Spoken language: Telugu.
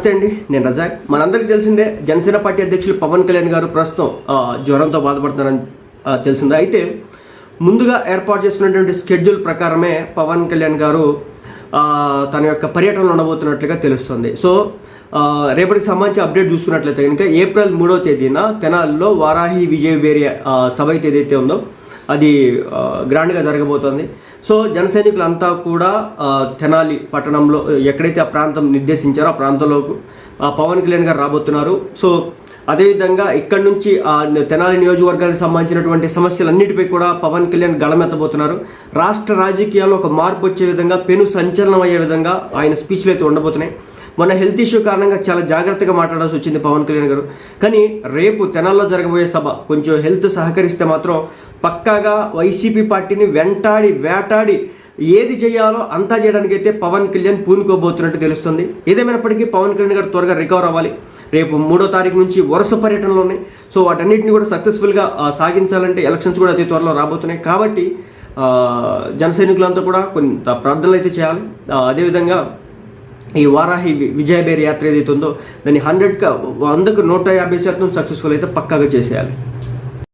నమస్తే అండి నేను రజాక్. మనందరికీ తెలిసిందే జనసేన పార్టీ అధ్యక్షులు పవన్ కళ్యాణ్ గారు ప్రస్తుతం జ్వరంతో బాధపడుతున్నారని తెలిసిందే. అయితే ముందుగా ఏర్పాటు చేసుకున్నటువంటి స్కెడ్యూల్ ప్రకారమే పవన్ కళ్యాణ్ గారు తన యొక్క పర్యటనలో ఉండబోతున్నట్లుగా తెలుస్తుంది. సో రేపటికి సంబంధించి అప్డేట్ చూసుకున్నట్లయితే కనుక ఏప్రిల్ మూడవ తేదీన తెనాలిలో వారాహి విజయ వేరే సభ అయితే ఏదైతే ఉందో అది గ్రాండ్గా జరగబోతోంది. సో జనసైనికులంతా కూడా తెనాలి పట్టణంలో ఎక్కడైతే ఆ ప్రాంతం నిర్దేశించారో ఆ ప్రాంతంలో ఆ, పవన్ కళ్యాణ్ గారు రాబోతున్నారు. సో అదేవిధంగా ఇక్కడ నుంచి ఆ తెనాలి నియోజకవర్గానికి సంబంధించినటువంటి సమస్యలన్నిటిపై కూడా పవన్ కళ్యాణ్ గళమెత్తబోతున్నారు. రాష్ట్ర రాజకీయాల్లో ఒక మార్పు వచ్చే విధంగా పెను సంచలనం అయ్యే విధంగా ఆయన స్పీచ్లు అయితే ఉండబోతున్నాయి. మన హెల్త్ ఇష్యూ కారణంగా చాలా జాగ్రత్తగా మాట్లాడాల్సి వచ్చింది పవన్ కళ్యాణ్ గారు. కానీ రేపు తెనాల్లో జరగబోయే సభ కొంచెం హెల్త్ సహకరిస్తే మాత్రం పక్కాగా వైసీపీ పార్టీని వెంటాడి వేటాడి ఏది చేయాలో అంతా చేయడానికి అయితే పవన్ కళ్యాణ్ పూనుకోబోతున్నట్టు తెలుస్తుంది. ఏదేమైనప్పటికీ పవన్ కళ్యాణ్ గారు త్వరగా రికవర్ అవ్వాలి. రేపు మూడో తారీఖు నుంచి వరుస పర్యటనలు ఉన్నాయి. సో వాటన్నిటిని కూడా సక్సెస్ఫుల్గా సాగించాలంటే ఎలక్షన్స్ కూడా అతి త్వరలో రాబోతున్నాయి. కాబట్టి జన సైనికులంతా కూడా కొంత ప్రార్థనలు అయితే చేయాలి. అదేవిధంగా ఈ వారాహి వి- విజయబేరి యాత్ర ఏదైతే ఉందో దాన్ని హండ్రెడ్గా వందకు నూట యాభై శాతం సక్సెస్ఫుల్ అయితే పక్కాగా చేసేయాలి.